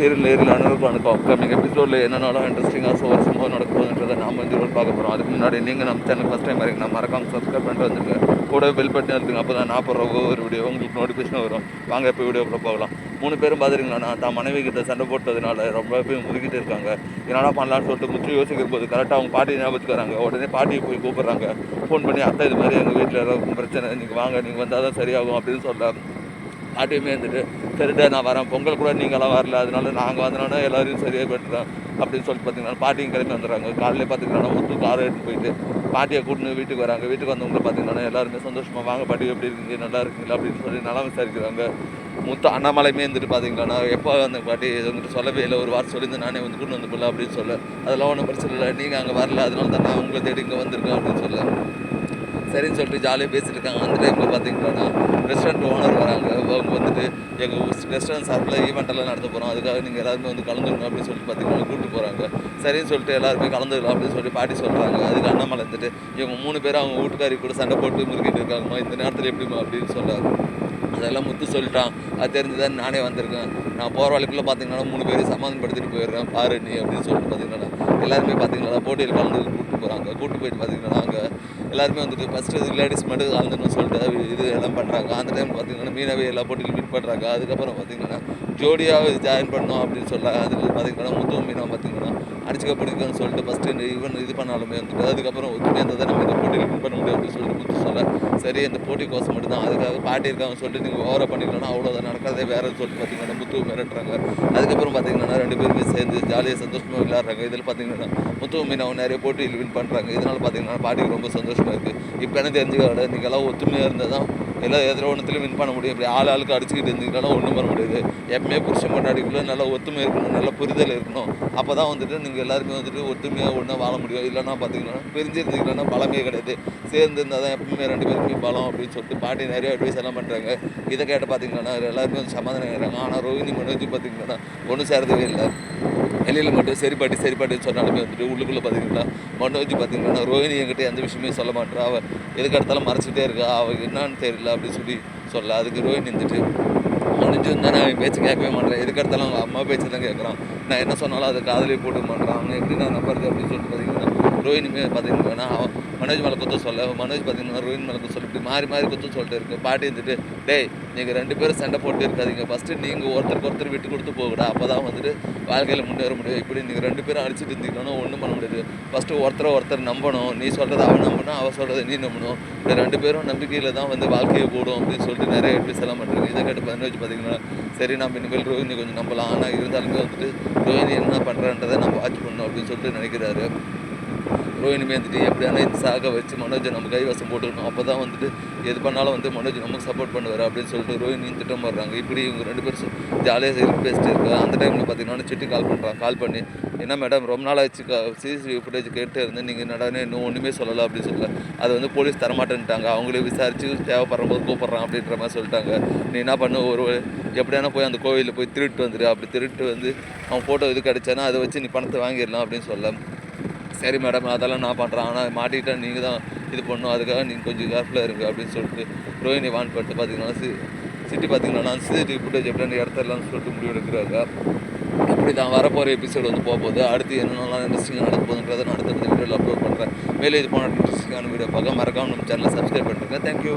Serial நேரில் அனுபவம் அனுப்போம் upcoming எபிசோடில் என்னென்னாலும் இன்ட்ரெஸ்டிங்காக சுவாரஸ்யமாக நடக்க போகுதுன்றதை நாம் இந்த ரோல் பார்க்க போகிறோம் அதுக்கு முன்னாடி நீங்கள் நம்ம சேனல் ஃபஸ்ட் டைம் வரைக்கும் நான் மறக்காம சப்ஸ்கிரைப் பண்ணிட்டு வந்துருங்க. கூட பெல் பட்டன் எடுத்துங்க அப்போ தான் நான் போடுற ஒவ்வொரு வீடியோ உங்களுக்கு நோட்டிஃபிகேஷன் வரும். வாங்க இப்போ வீடியோக்குள்ளே போகலாம். மூணு பேரும் பார்த்துருங்களா நான் தான் மனைவி கிட்ட சண்டை போட்டதுனால ரொம்ப போய் முறுக்கிட்டு இருக்காங்க. என்னடா பண்ணலாம்னு சொல்லிட்டு முச்சு யோசிக்கிற போது கரெக்டாக அவங்க பாட்டி ஞாபகத்துக்கு வராங்க. உடனே பாட்டியை போய் கூப்பிட்றாங்க. ஃபோன் பண்ணி அத்தை இது மாதிரி எங்கள் வீட்டில் ஏதாவது பிரச்சனை. நீங்கள் வாங்க நீங்கள் வந்தால் தான் சரியாகும் அப்படின்னு சொல்ல பாட்டியுமே இருந்துட்டு சரிடா நான் வரேன். பொங்கல் கூட நீங்களாம் வரல. அதனால நாங்கள் வந்தோன்னா எல்லோரையும் சரியாக பெற்றுறோம் அப்படின்னு சொல்லிட்டு பார்த்தீங்கன்னா பாட்டியும் கிளம்பி வந்துடுறாங்க. காலையில் பார்த்தீங்கன்னா ஒத்து காரை எடுத்து போயிட்டு பாட்டியை கூட்டின்னு வீட்டுக்கு வராங்க. வீட்டுக்கு வந்தவங்களை பார்த்தீங்கன்னா எல்லாருமே சந்தோஷமாக வாங்க பாட்டி எப்படி இருக்கீங்க? நல்லா இருக்கீங்களா? அப்படின்னு சொல்லி நல்லா விசாரிக்கிறாங்க. மூத்த அண்ணாமலையுமே இருந்துட்டு பார்த்தீங்கன்னா எப்போ அந்த பாட்டி? வந்துட்டு சொல்லவே இல்லை. ஒரு வாரம் சொல்லியிருந்து நானே வந்து கூட்டு வந்து போல அப்படின்னு சொல்ல அதெல்லாம் ஒன்றும் பிரச்சனை இல்லை. நீங்கள் அங்கே வரல. அதனால தான் நான் உங்களை தேடி இங்கே வந்திருக்கேன் அப்படின்னு சொல்ல சரின்னு சொல்லிட்டு ஜாலியாக பேசிட்டு இருக்காங்க. அந்த டைமில் பார்த்தீங்கன்னா ரெஸ்டாரண்ட் ஓனர் வராங்க. அவங்க வந்துட்டு எங்கள் ரெஸ்டாரண்ட் சார்பில் ஈவெண்ட்டெல்லாம் நடத்த போகிறோம் அதுக்காக நீங்கள் எல்லாருமே வந்து கலந்துக்கணும் அப்படின்னு சொல்லிட்டு பார்த்தீங்கன்னா கூப்பிட்டு போகிறாங்க சரின்னு சொல்லிட்டு எல்லாருமே கலந்துக்கலாம் அப்படின்னு சொல்லி பாட்டி சொல்கிறாங்க அதுக்கு அண்ணாமலை இருந்துட்டு இவங்க மூணு பேர் அவங்க வீட்டுக்காரி கூட சண்டை போட்டு முறுக்கிட்டு இருக்காங்கம்மா இந்த நேரத்தில் எப்படிம்மா அப்படின்னு சொல்கிறாங்க அதெல்லாம் முத்து சொல்லிட்டான். அது தெரிஞ்சுதான் நானே வந்திருக்கேன். நான் போகிற வழிக்குள்ளே பார்த்தீங்கன்னா மூணு பேரும் சமாதானப்படுத்திட்டு போயிடுறேன். பாரு நீ அப்படின்னு சொல்லிட்டு பார்த்தீங்கன்னா எல்லாருமே பார்த்தீங்கன்னா போட்டியில் கலந்து கூப்பிட்டு போகிறாங்க கூப்பிட்டு போயிட்டு பார்த்தீங்கன்னா அங்கே எல்லாருமே வந்துட்டு ஃபஸ்ட்டு லேடிஸ் மட்டும் கலந்துன்னு சொல்லிட்டு இது எல்லாம் பண்ணுறாங்க அந்த டைம் பார்த்தீங்கன்னா மீனவே எல்லா போட்டியிலும் வின் பண்ணுறாங்க அதுக்கப்புறம் பார்த்தீங்கன்னா ஜோடியாக ஜாயின் பண்ணோம் அப்படின்னு சொல்ல அதுக்கு பார்த்தீங்கன்னா முத்து மீனா பார்த்தீங்கன்னா அடிச்சுக்க பிடிக்கும்னு சொல்லிட்டு ஃபஸ்ட்டு ஈவன் இது பண்ணாலுமே வந்துட்டு அதுக்கப்புறம் ஒத்துமையாக இருந்தால் தான் நம்ம இந்த போட்டியில் வின் பண்ண முடியும் அப்படின்னு சொல்லிட்டு முத்து சொல்ல சரி இந்த போட்டி கோசம் மட்டும் தான் அதுக்காக பாட்டி இருக்காங்க சொல்லிட்டு நீங்கள் ஓவராக பண்ணிக்கலாம் அவ்வளோதான் நடக்கிறதே வேறு சொல்லிட்டு பார்த்தீங்கன்னா முத்து மிரட்டுறாங்க. அதுக்கப்புறம் பார்த்தீங்கன்னா ரெண்டு பேருமே சேர்ந்து ஜாலியாக சந்தோஷமாக விளையாடுறாங்க. இதில் பார்த்தீங்கன்னா முத்து மீனாவும் நிறைய போட்டியில் வின் பண்ணுறாங்க இதனால் பார்த்தீங்கன்னா பாட்டிக்கு ரொம்ப சந்தோஷமாக இருக்குது இப்போ என்ன தெரிஞ்சுக்காட நீங்கள் எல்லாம் ஒத்துமையாக இருந்தால் தான் எல்லா எதிர ஒன்றுத்துலையும் வின் பண்ண முடியும். இப்படி ஆள் ஆளுக்கு அடிச்சுக்கிட்டு இருந்தீங்கன்னா ஒன்றும் பண்ண முடியாது. எப்பவுமே புருஷன் கொண்டாடிக்குள்ள நல்லா ஒத்துமை இருக்கணும் நல்ல புரிதல் இருக்கணும். அப்போ தான் வந்துட்டு நீங்கள் எல்லாருமே வந்துட்டு ஒத்துமையாக ஒன்றா வாழ முடியும். இல்லைன்னா பார்த்தீங்கன்னா பிரிஞ்சிருந்தீங்கன்னா பலமே கிடையாது. சேர்ந்து இருந்தால் தான் எப்பவுமே ரெண்டு பேருக்குமே பலம் அப்படின்னு சொல்லிட்டு பாட்டி நிறைய அட்வைஸ் எல்லாம் பண்ணுறாங்க இதை கேட்ட பார்த்தீங்கன்னா எல்லாருமே வந்து சமாதானம் ஆகிறாங்க ஆனால் ரோஹினி மனோஜி பார்த்தீங்கன்னா ஒன்றும் சேரதவே இல்லை. வெளியில் மட்டும் சரி பாட்டி சரி பாட்டின்னு சொன்னாலுமே வந்துட்டு உள்ளுக்குள்ளே பார்த்தீங்கன்னா மனோஜி பார்த்தீங்கன்னா ரோஹினி என்கிட்ட எந்த விஷயமே சொல்ல மாட்டேறா அவள் எதுக்கு எடுத்தாலும் மறைச்சிட்டே இருக்கா. அவள் என்னன்னு தெரியல. அப்படின்னு சொல்லி சொல்ல அதுக்கு ரோஹினி நின்றுட்டு மனோஜ் வந்து நான் என் பேச்சு கேட்கவே மாட்டேன். எதுக்கு அவங்க அம்மா பேச்சு தான் கேட்குறான். நான் என்ன சொன்னாலும் அதை காதலே போட்டு பண்ணுறான் அவனை எப்படி நான் நம்புறது அப்படின்னு சொல்லிட்டு பார்த்தீங்கன்னா ரோஹினுமே பார்த்தீங்கன்னா அவன் மனோஜ் மேலே குத்த சொல்ல மனோஜ் பார்த்தீங்கன்னா ரோஹின் மேலே குத்த சொல்ல இப்படி மாறி மாறி குத்த சொல்லிட்டு இருக்கு. பாட்டி இருந்துட்டு டேய் நீங்கள் ரெண்டு பேரும் சண்டை போட்டு இருக்காதீங்க. ஃபஸ்ட்டு நீங்கள் ஒருத்தருக்கு ஒருத்தர் விட்டு கொடுத்து போகக்கூடா அப்போ தான் வந்துட்டு வாழ்க்கையில் முன்னேற முடியும். இப்படி நீங்கள் ரெண்டு பேரும் அடிச்சுட்டு இருந்தீங்கன்னா ஒன்றும் பண்ண முடியாது. ஃபஸ்ட்டு ஒருத்தரை ஒருத்தர் நம்பணும். நீ சொல்கிறத அவன் நம்பணும். அவள் சொல்கிறத நீ நம்பணும். இந்த ரெண்டு பேரும் நம்பிக்கையில் தான் வந்து வாழ்க்கையை கூடும் அப்படின்னு சொல்லிட்டு நிறைய அட்வைஸ் எல்லாம் பண்ணுறாங்க இதை கேட்டு பதினஞ்சு பார்த்தீங்கன்னா சரி நம்ம இனிமேல் ரோஹினி கொஞ்சம் நம்பலாம். ஆனால் இருந்தாலுமே வந்துட்டு ரோஹினி என்ன பண்ணுறான்றதை நம்ம வாட்ச் பண்ணணும். அப்படின்னு சொல்லிட்டு நினைக்கிறாரு. ரோஹினிமே வந்துட்டு எப்படியான இந்த சாக வச்சு மனோஜை நம்ம கைவசம் போட்டுக்கணும். அப்போ தான் வந்துட்டு எது பண்ணாலும் வந்து மனோஜ் நமக்கு சப்போர்ட் பண்ணுவார் அப்படின்னு சொல்லிட்டு ரோஹினி திட்டம் போடுறாங்க. இப்படி இவங்க ரெண்டு பேரும் ஜாலியாக சரி பேசிட்டு இருக்கு? அந்த டைமில் பார்த்தீங்கன்னா சிட்டி கால் பண்ணுறான் கால் பண்ணி என்ன மேடம் ரொம்ப நாள் ஆச்சு சிசிடிவி ஃபுட்டேஜ் கேட்டு இருந்து நீங்கள் நடனே இன்னும் ஒன்றுமே சொல்லலை அப்படின்னு சொல்லல. அது வந்து போலீஸ் தரமாட்டேன்ட்டாங்க. அவங்களே விசாரித்து தேவைப்படுற போது கூப்பிட்றான் அப்படின்ற மாதிரி சொல்லிட்டாங்க. நீ என்ன பண்ணு? ஒரு எப்படியானா போய் அந்த கோவிலில் போய் திருட்டு வந்துடு அப்படி திருட்டு வந்து அவன் ஃபோட்டோ இது கிடச்சானா அதை வச்சு நீ பணத்தை வாங்கிடலாம் அப்படின்னு சொல்ல. சரி மேடம் அதெல்லாம் நான் பண்ணுறேன் ஆனால் மாட்டிக்கிட்டா நீங்கள் தான் இது பண்ணணும். அதுக்காக நீங்கள் கொஞ்சம் கேர்ஃபுல்லாக இருங்க அப்படின்னு சொல்லிட்டு ரோஹினி வான் பண்ணிட்டு பார்த்தீங்கன்னா சி சிட்டி பார்த்தீங்கன்னா சிசிடிவி ஃபுட்டேஜ் எப்படின்னு இடத்துலலாம் சொல்லிட்டு முடிவு எடுக்கிறாங்க. அப்படி தான் வரப்போகிற எபிசோடு வந்து போக போகுது அடுத்து என்னென்னலாம் இன்ட்ரெஸ்டிங்காக நடக்க போகுதுன்றதை நான் அடுத்த வீடியோவில் அப்லோட் பண்ணுறேன் மேலே இது போன இன்ட்ரெஸ்டிங்கான வீடியோ பார்க்க மறக்காமல் நம்ம சேனலை சப்ஸ்கிரைப் பண்ணுறேன் தேங்க்யூ